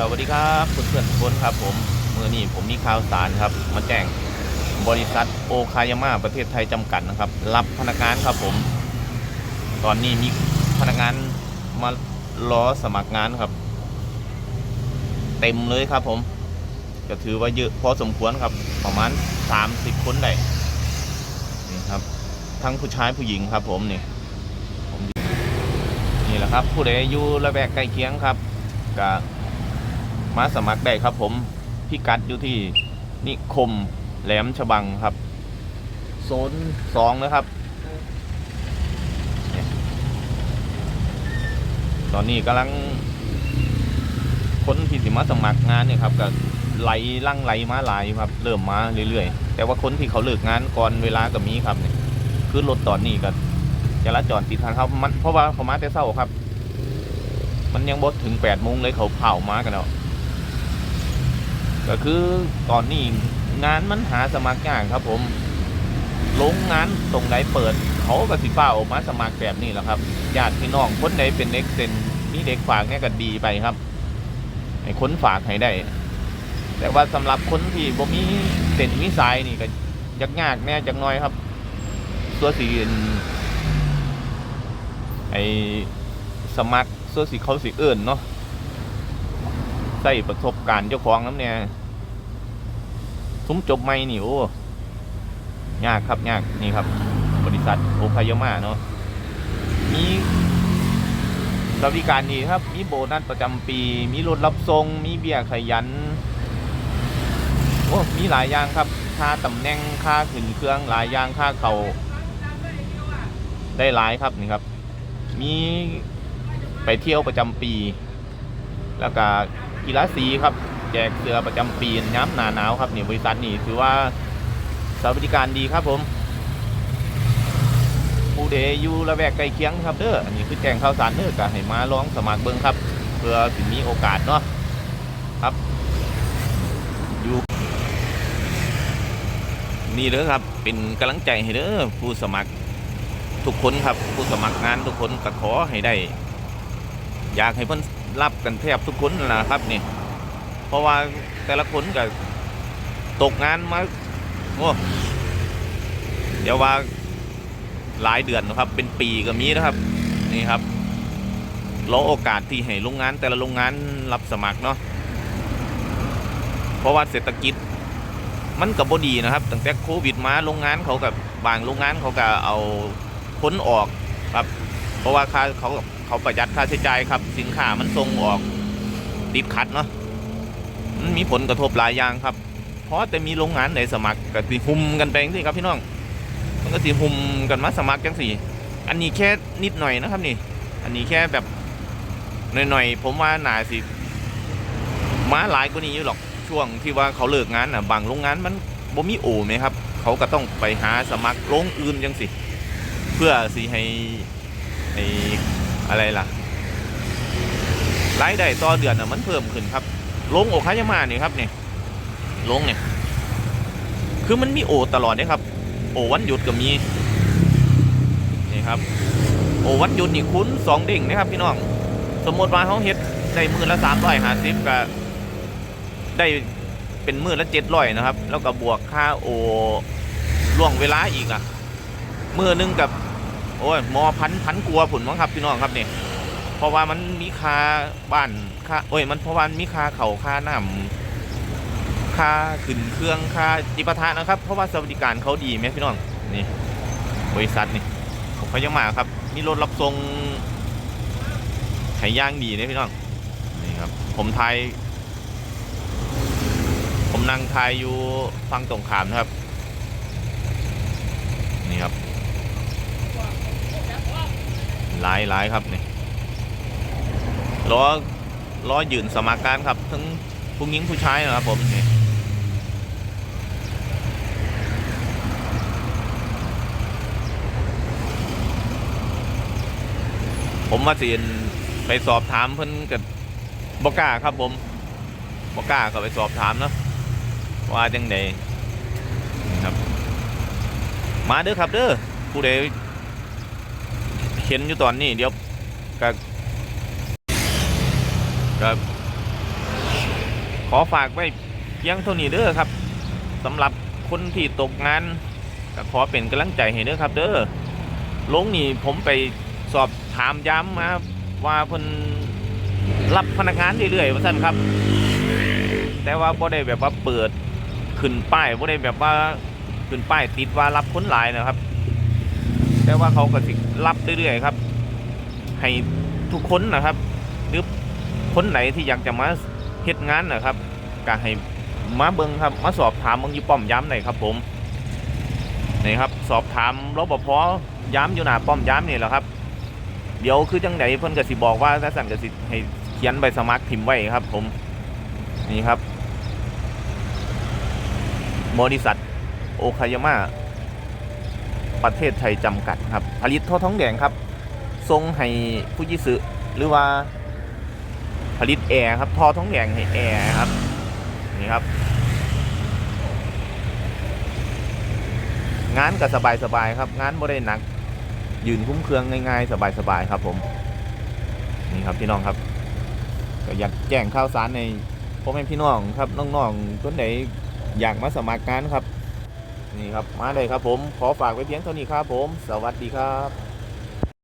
สวัสดีครับเพื่อนเพื่อนๆทุกคนครับผมเมื่อนี้ผมมีข่าวสารครับ มาแจ้งบริษัทโอคายาม่าประเทศไทยจำกัดนะครับ รับพนักงานครับผม ตอนนี้มีพนักงานมารอสมัครงานครับ เต็มเลยครับผมก็ถือว่าเยอะพอสมควรครับ ประมาณ 30 คนได้นี่ครับ ทั้งผู้ชายผู้หญิงครับ ผมนี่ผมนี่แหละครับ ผู้ใดอยู่ระแวกใกล้เคียงครับก็ มาสมัครได้ครับ ผมพิกัดอยู่ที่นิคมแหลมฉบังครับโซนสองนะครับ ตอนนี้กำลังคนที่สิมาสมัครงานเนี่ยครับก็ไหลลั่งไหลมาหลายครับ เริ่มมาเรื่อยๆ แต่ว่าคนที่เขาเลิกงานก่อนเวลาก็มีครับเนี่ยคือรถตอนนี้ก็จราจรติดทางเขามันเพราะว่าเขามาแต่เช้าครับ มันยังบดถึงแปดโมงเลยเขาเผามากันแล้ว ก็คือตอนนี้งานมันหาสมัครยากครับผมโรงงานตรงไหนเปิด เขาก็สิฟ้าออกมาสมัครแบบนี้แหละครับญาติพี่น้องคนใดเป็นเด็กเซ็นมีเด็กฝากเนี่ยก็ดีไปครับให้ค้นฝากให้ได้ แต่ว่าสำหรับคนที่บ่มีเส้นมีสายนี่ก็ยากยากแน่จักหน้อยครับ ตัวสีไอสมัครส่วสีเขาสีเอื่นเนาะใส่ประสบการณ์เจ้าของน้ำเนี่ย ซุ้มจบไม่นี่โอ้ยากครับยากนี่ครับ บริษัทโอคายาม่าเนาะมีสวัสดิการดีครับ มีโบนัสประจำปี มีรถรับส่งมีเบี้ยขยัน โอ้ มีหลายอย่างครับ ค่าตำแหน่ง ค่าขึ้นเครื่อง หลายอย่างค่าเขาได้หลายครับนี่ครับ มีไปเที่ยวประจำปี แล้วก็กีฬาสีครับ แจกเสื้อประจำปีย้ำหนาหนาวครับนี่บริษัทนี่ถือว่าสวัสดิการดีครับผม ผู้เดอยู่ระแวกใกล้เคียงครับเด้ออันนี้คือแจ้งข่าวสารเด้อก็ให้มาลองสมัครเบิ่งครับ เพื่อสิมีโอกาสเนาะครับ อยู่ นี่เด้อครับ เป็นกำลังใจให้เด้อผู้สมัครทุกคนครับ ผู้สมัครงานทุกคนก็ขอให้ได้ อยากให้เพิ่นรับกันแทบทุกคนนะครับนี่ เพราะว่าแต่ละคนก็ตกงานมาโอ้เดี๋ยวว่าหลายเดือนนะครับ เป็นปีก็มีนะครับ นี่ครับรอโอกาสที่ให้โรงงาน แต่ละโรงงานรับสมัครเนาะเพราะว่าเศรษฐกิจมันกับบดีนะครับตั้งแต่โควิดมาโรงงานเขากับบางโรงงานเขาก็เอาพ้นออกครับ เพราะว่าค่าเขาเขาประหยัดค่าใช้จ่ายครับ สินค้ามันส่งออกติดขัดเนาะ มันมีผลกระทบหลายอย่างครับ เพราะแต่มีโรงงานไหนสมัครก็สิหุมกันไปสิครับพี่น้อง มันก็สิหุมกันมาสมัครจังสี่ อันนี้แค่นิดหน่อยนะครับนี่ อันนี้แค่แบบหน่อยๆผมว่าหนาสิมาหลายกว่านี้อยู่หรอกช่วงที่ว่าเขาเลิกงานอะบางโรงงานมันบ่มีโอไหมครับ เขาก็ต้องไปหาสมัครโรงอื่นจังสิ เพื่อสิให้ให้อะไรล่ะรายได้ต่อเดือนอะมันเพิ่มขึ้นครับ โรงโอคายาม่านี่ยครับเนี่โรงเนี่ยคือมันมีโอตลอดเนี่ยครับ โอวันหยุดก็มีนี่ครับ โอวันหยุดนี่คุ้นสองเด้งนะครับพี่น้อง สมมติว่าเขาเฮ็ดได้มือละสามร้อยห้าสิบก็ได้เป็นมือละเจ็ดร้อยนะครับ แล้วก็บวกค่าโอล่วงเวลาอีกอะมือหนึงกับโอ้ยมอพันพันกลัวผุนมั้งครับพี่น้องครับเนี่ย เพราะว่ามันมีค่าบ้านค่าโอ้ยมันเพราะว่ามีค่าเขาค่าน้ำค่าขึ้นเครื่องค่าจิปาถะนะครับ เพราะว่าสวัสดิการเขาดีไหมพี่น้องนี่บริษัทนี่ผมเขายังมาครับมีรถรับส่งไข่ย่างดีเลยพี่น้องนี่ครับ ผมไทยผมนั่งไทยอยู่ฟังตรงขามนะครับ นี่ครับหลายหลายครับนี่ ล้อล้อยืนสมัครการครับ ทั้งผู้หญิงผู้ชายนะครับผมนี่ผมมาเสียนไปสอบถามเพิ่นกับบกล้าครับผมบกล้าก็ไปสอบถามเนาะว่าจังใดครับ มาเด้อครับเด้อผู้ใดเห็นอยู่ตอนนี้เดี๋ยวก็ ก็ขอฝากไว้เพียงเท่านี้เด้อครับสำหรับคนที่ตกงานก็ขอเป็นกำลังใจให้เด้อครับ เด้อลงนี่ผมไปสอบถามย้ำมาว่าเพิ่นรับพนักงานเรื่อยๆว่าซั่นครับ แต่ว่าบ่ได้แบบว่าเปิดขึ้นป้ายบ่ได้แบบว่าขึ้นป้ายติดว่ารับคนหลายนะครับ แต่ว่าเขาก็สิรับเรื่อยๆครับ ให้ทุกคนนะครับหรือ คนไหนที่อยากจะมาเฮ็ดงานนะครับก็ให้มาเบิ่งครับ มาสอบถามเบิ่งอยู่ป้อมย้ำหน่อยครับ ผมนี่ครับ สอบถามรปภย้ำอยู่หน้าป้อมย้ำนี่แหละครับ เดี๋ยวคือจังไหนเพิ่นก็สิบอกว่าถ้าสั่นก็สิให้เขียนใบสมัครพิมพ์ไว้ครับ ผมนี่ครับบริษัทโอคายาม่าประเทศไทยจำกัดครับ ผลิตท่อท้องแดงครับทรงให้ผู้ยิสึหรือว่า ผลิตแอร์ครับท่อท้องแดงให้แอร์ครับนี่ครับ งานก็สบายสบายๆครับ งานบ่ได้หนัก ยืนคุ้มเครื่องง่ายๆ สบายๆครับผม นี่ครับพี่น้องครับก็อยากแจ้งข่าวสารในพ่อแม่พี่น้องครับน้องๆคนไหนอยากมาสมัครงานครับ นี่ครับมาเลยครับผมขอฝากไว้เพียงเท่านี้ครับผม สวัสดีครับ